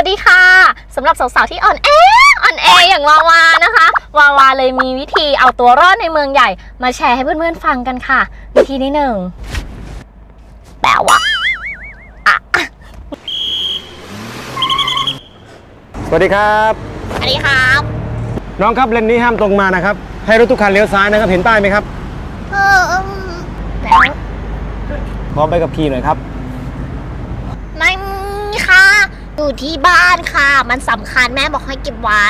วัสดีค่ะสำหรับสาวๆที่อ่อนแออ่อนแออย่างวาวานะคะ วาวาเลยมีวิธีเอาตัวรอดในเมืองใหญ่ มาแชร์ให้เพื่อนๆฟังกันค่ะ วิธีที่หนึ่งแปลว่าอะสวัสดีครับสวัสดีครับ น้องครับเลนนี้ห้ามตรงมานะครับ ให้รถทุกคันเลี้ยวซ้ายนะครับ เห็นป้ายไหมครับเอออืมแล้วขอใบกับขี่หน่อยครับ ไม่มีค่ะ อยู่ที่บ้านค่ะ มันสำคัญแม่บอกให้เก็บไว้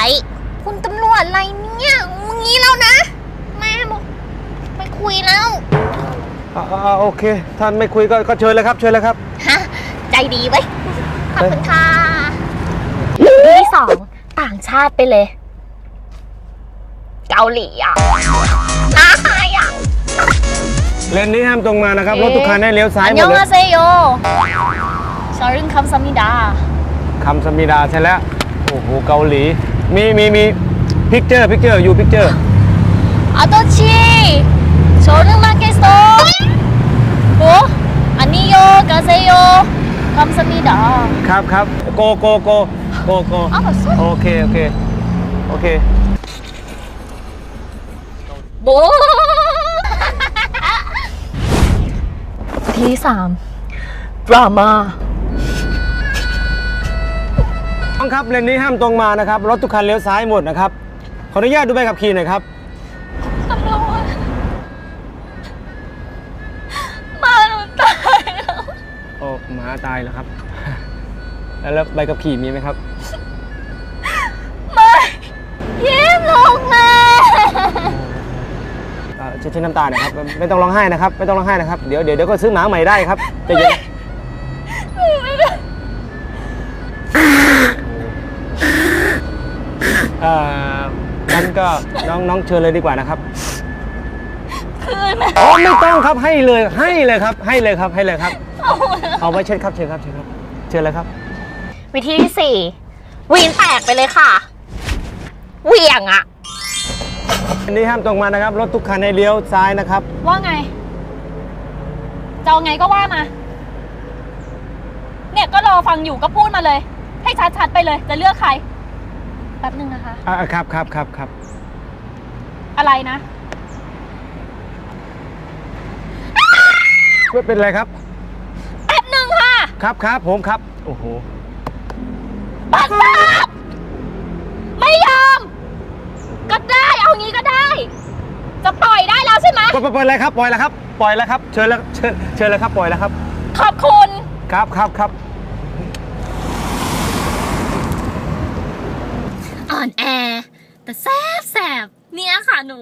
คุณตำรวจอะไรเนี่ยงี้แล้วนะ แม่บอกไม่คุยแล้วอ่าอ่าโอเค ท่านไม่คุยก็ก็เชิญเลยครับ เชิญเลยครับ ฮะ ใจดีไว้ยขอบคุณค่ะที่สองต่างชาติไปเลย เกาหลีอะน่าอายอะเลนนี้ห้ามตรงมานะครับ รถทุกคันให้เลี้ยวซ้ายอันหมยดองเลย อาเซโยชารึงคัมซามิดา คำสมิดาใช่แล้ว โอ้โห เกาหลี มีมีมีพิกเจอร์พิกเจอร์อยู่พิกเจอร์อาโตชิชารึงมาเกสโตโออันนี้โยกาเซโยคัมซามิดาครับครับโกโกโกโกโกอ้าวสุดโอเค โอเค โอเคโบที่สา มดราม่าน้องครับเลนนี้ห้ามตรงมานะครับรถทุกคันเลี้ยวซ้ายหมดนะครับขออนุญาตดูใบขับขี่หน่อยครับมาหนูตายแล้วโอ้หมาตายแล้วครับ แล้วใบขับขี่มีไหมครับไม่ยิ้มลงมาเอ่อเช็ดเช็ดน้ำตาหน่อยครับไม่ไม่ต้องร้องไห้นะครับ ไม่ต้องร้องไห้นะครับเดี๋ยวเดี๋ยวเดี๋ยวก็ซื้อหมาใหม่ได้ครับใจเย็น เอ่องั้นก็น้องน้องเชิญเลยดีกว่านะครับคืนนะอ๋อไม่ต้องครับให้เลยให้เลยครับ ให้เลยครับให้เลยครับ เอาไว้เชิญครับเชิญครับเชิญครับ เชิญเลยครับ วิธีที่สี่วีนแตกไปเลยค่ะเหวี่ยงอะอันนี้ห้ามตรงมานะครับ รถทุกคันให้เลี้ยวซ้ายนะครับ ว่าไงจะเอาไงก็ว่ามา เนี่ยก็รอฟังอยู่ก็พูดมาเลย ให้ชัดๆไปเลยจะเลือกใคร แป๊บนึงนะคะ อ่าครับครับครับครับอะไรนะ ไม่เป็นไรครับ แป๊บนึงค่ะครับครับผมครับ โอ้โห ปัสสาวะไม่ยอม ก็ได้เอางี้ก็ได้ จะปล่อยได้แล้วใช่ไหมปล่อยปล่อยปล่อยเลยครับ ปล่อยแล้วครับ ปล่อยแล้วครับ เชิญแล้ว เชิญ เชิญเลยครับ ปล่อยแล้วครับ ขอบคุณ ครับครับครับ อ่อน แต่แซบแสบเนี่ยค่ะหนู